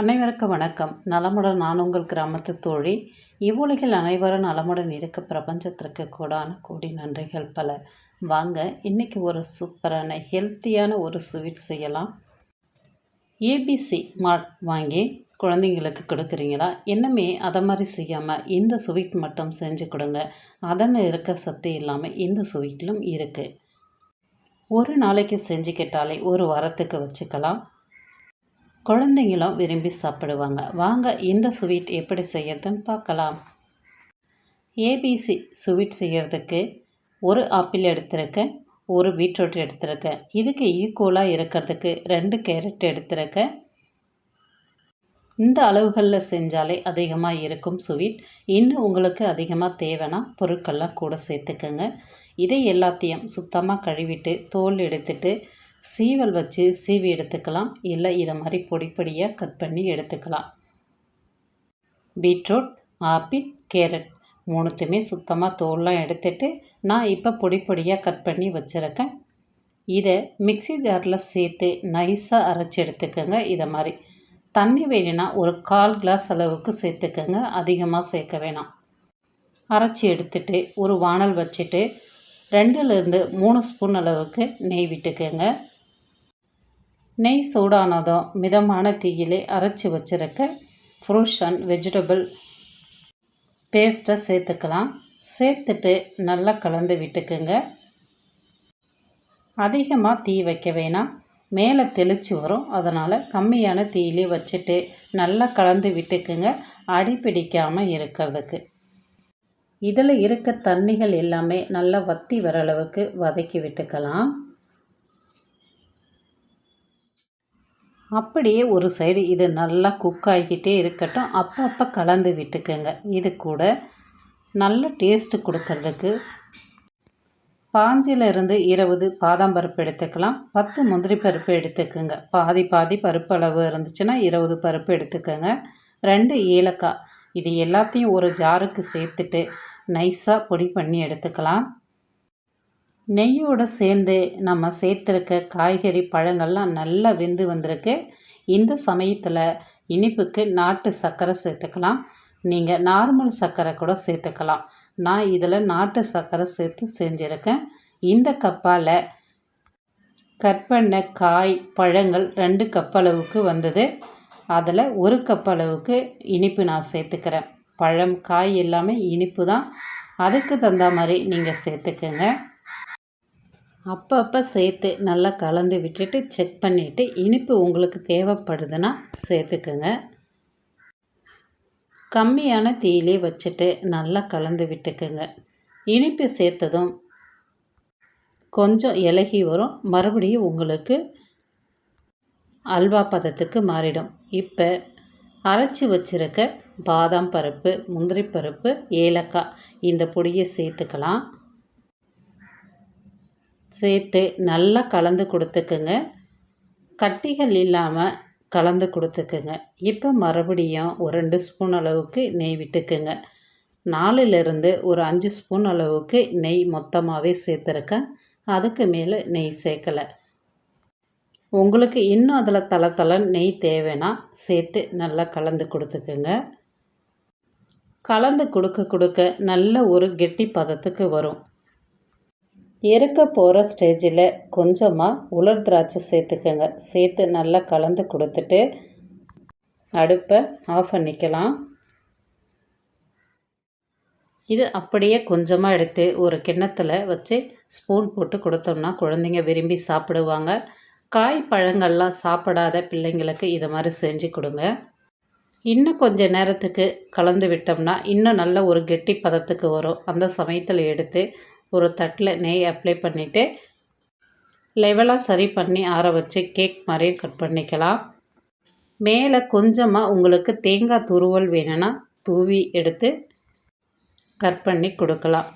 அனைவருக்கும் வணக்கம். நலமுடன் நான் உங்கள் கிராமத்து தோழி. இவ்வுலகில் அனைவரும் நலமுடன் இருக்க பிரபஞ்சத்திற்கு கூடான கோடி நன்றிகள் பல. வாங்க இன்றைக்கி ஒரு சூப்பரான ஹெல்த்தியான ஒரு ஸ்வீட் செய்யலாம். ஏபிசி மாட் வாங்கி குழந்தைங்களுக்கு கொடுக்குறீங்களா? இன்னுமே அதை மாதிரி செய்யாமல் இந்த ஸ்வீட் மட்டும் செஞ்சு கொடுங்க. அதன் இருக்க சத்து இல்லாமல் இந்த ஸ்வீட்டிலும் இருக்குது ஒரு நாளைக்கு செஞ்சுக்கிட்டாலே ஒரு வாரத்துக்கு வச்சுக்கலாம். குழந்தைங்களும் விரும்பி சாப்பிடுவாங்க. வாங்க இந்த ஸ்வீட் எப்படி செய்யறதுன்னு பார்க்கலாம். ஏபிசி ஸ்வீட் செய்கிறதுக்கு ஒரு ஆப்பிள் எடுத்திருக்கேன் ஒரு பீட்ரூட் எடுத்திருக்கேன். இதுக்கு ஈக்குவலாக இருக்கிறதுக்கு ரெண்டு கேரட் எடுத்திருக்கேன். இந்த அளவுகளில் செஞ்சாலே அதிகமாக இருக்கும் ஸ்வீட் இன்னும் உங்களுக்கு அதிகமாக தேவைன்னா பொருட்கள்லாம் கூட சேர்த்துக்கோங்க. இதை எல்லாத்தையும் சுத்தமாக கழுவிட்டு தோல் எடுத்துட்டு சீவல் வச்சு சீவி எடுத்துக்கலாம். இல்லை இதை மாதிரி பொடி பொடியாக கட் பண்ணி எடுத்துக்கலாம். பீட்ரூட் ஆப்பிள் கேரட் மூணுத்தையுமே சுத்தமாக தோல்லாம் எடுத்துட்டு நான் இப்போ பொடி பொடியாக கட் பண்ணி வச்சுருக்கேன். இதை மிக்சி ஜாரில் சேர்த்து நைஸாக அரைச்சி எடுத்துக்கோங்க இதை மாதிரி. தண்ணி வேணும்னா ஒரு கால் கிளாஸ் அளவுக்கு சேர்த்துக்கோங்க. அதிகமாக சேர்க்க வேணாம். அரைச்சி எடுத்துட்டு ஒரு வானல் வச்சுட்டு ரெண்டுலேருந்து மூணு ஸ்பூன் அளவுக்கு நெய் விட்டுக்கோங்க. நெய் சூடானதும் மிதமான தீயிலே அரைச்சி வச்சுருக்க ஃப்ரூட்ஸ் அண்ட் வெஜிடபிள் பேஸ்ட்டை சேர்த்துக்கலாம். சேர்த்துட்டு நல்லா கலந்து விட்டுக்குங்க. அதிகமாக தீ வைக்க வேணாம். மேலே தெளித்து வரும். அதனால் கம்மியான தீயிலே வச்சுட்டு நல்லா கலந்து விட்டுக்குங்க. அடி பிடிக்காமல் இருக்கிறதுக்கு. இதில் இருக்க தண்ணிகள் எல்லாமே நல்லா வத்தி வர அளவுக்கு வதக்கி விட்டுக்கலாம். அப்படியே ஒரு சைடு இது நல்லா குக் ஆகிக்கிட்டே இருக்கட்டும். அப்பப்போ கலந்து விட்டுக்கோங்க. இது கூட நல்ல டேஸ்ட்டு கொடுக்கறதுக்கு பாஞ்சிலிருந்து இருபது பாதாம் பருப்பு எடுத்துக்கலாம். பத்து முந்திரி பருப்பு எடுத்துக்கோங்க. பாதி பாதி பருப்பு அளவு இருந்துச்சுன்னா இருபது பருப்பு எடுத்துக்கோங்க. ரெண்டு ஏலக்காய். இது எல்லாத்தையும் ஒரு ஜாருக்கு சேர்த்துட்டு நைஸாக பொடி பண்ணி எடுத்துக்கலாம். நெய்யோடு சேர்ந்து நம்ம சேர்த்துருக்க காய்கறி பழங்கள்லாம் நல்லா வெந்து வந்திருக்கு. இந்த சமயத்தில் இனிப்புக்கு நாட்டு சர்க்கரை சேர்த்துக்கலாம். நீங்கள் நார்மல் சர்க்கரை கூட சேர்த்துக்கலாம். நான் இதில் நாட்டு சர்க்கரை சேர்த்து செஞ்சுருக்கேன். இந்த கப்பால் கட் பண்ண காய் பழங்கள் ரெண்டு கப் அளவுக்கு வந்தது. அதில் ஒரு கப் அளவுக்கு இனிப்பு நான் சேர்த்துக்கிறேன். பழம் காய் எல்லாமே இனிப்பு தான். அதுக்கு தகுந்த மாதிரி நீங்கள் சேர்த்துக்கோங்க. அப்பப்போ சேர்த்து நல்லா கலந்து விட்டுட்டு செக் பண்ணிவிட்டு இனிப்பு உங்களுக்கு தேவைப்படுதுன்னா சேர்த்துக்குங்க. கம்மியான தீயிலே வச்சுட்டு நல்லா கலந்து விட்டுக்குங்க. இனிப்பு சேர்த்ததும் கொஞ்சம் இலகி வரும். மறுபடியும் உங்களுக்கு அல்வா பதத்துக்கு மாறிடும். இப்போ அரைச்சி வச்சுருக்க பாதாம் பருப்பு முந்திரி பருப்பு ஏலக்காய் இந்த பொடியை சேர்த்துக்கலாம். சேர்த்து நல்லா கலந்து கொடுத்துக்குங்க. கட்டிகள் இல்லாமல் கலந்து கொடுத்துக்குங்க. இப்போ மறுபடியும் ஒரு ரெண்டு ஸ்பூன் அளவுக்கு நெய் விட்டுக்குங்க. நாலுலேருந்து ஒரு அஞ்சு ஸ்பூன் அளவுக்கு நெய் மொத்தமாகவே சேர்த்துருக்கேன். அதுக்கு மேலே நெய் சேர்க்கலை. உங்களுக்கு இன்னும் அதில் தலை தலை நெய் தேவைன்னா சேர்த்து நல்லா கலந்து கொடுத்துக்குங்க. கலந்து கொடுக்க கொடுக்க நல்ல ஒரு கெட்டி பதத்துக்கு வரும். இறக்க போகிற ஸ்டேஜில் கொஞ்சமாக உலர் திராட்சை சேர்த்துக்கோங்க. சேர்த்து நல்லா கலந்து கொடுத்துட்டு அடுப்பை ஆஃப் பண்ணிக்கலாம். இது அப்படியே கொஞ்சமாக எடுத்து ஒரு கிண்ணத்தில் வச்சு ஸ்பூன் போட்டு கொடுத்தோம்னா குழந்தைங்க விரும்பி சாப்பிடுவாங்க. காய் பழங்கள்லாம் சாப்பிடாத பிள்ளைங்களுக்கு இதை மாதிரி செஞ்சு கொடுங்க. இன்னும் கொஞ்ச நேரத்துக்கு கலந்து விட்டோம்னா இன்னும் நல்ல ஒரு கெட்டி பதத்துக்கு வரும். அந்த சமயத்தில் எடுத்து ஒரு தட்டில் நெய் அப்ளை பண்ணிவிட்டு லெவலாக சரி பண்ணி ஆற வச்சு கேக் மாதிரியும் கட் பண்ணிக்கலாம். மேலே கொஞ்சமாக உங்களுக்கு தேங்காய் துருவல் வேணும்னா தூவி எடுத்து கட் பண்ணி கொடுக்கலாம்.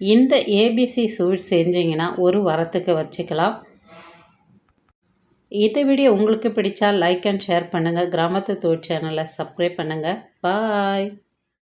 இந்த ஏபிசி ஸ்வீட் செஞ்சிங்கன்னா ஒரு வாரத்துக்கு வச்சுக்கலாம். இதை வீடியோ உங்களுக்கு பிடிச்சா லைக் அண்ட் ஷேர் பண்ணுங்கள் கிராமத்து தோல் சேனலை சப்ஸ்கிரைப் பண்ணுங்கள் பாய்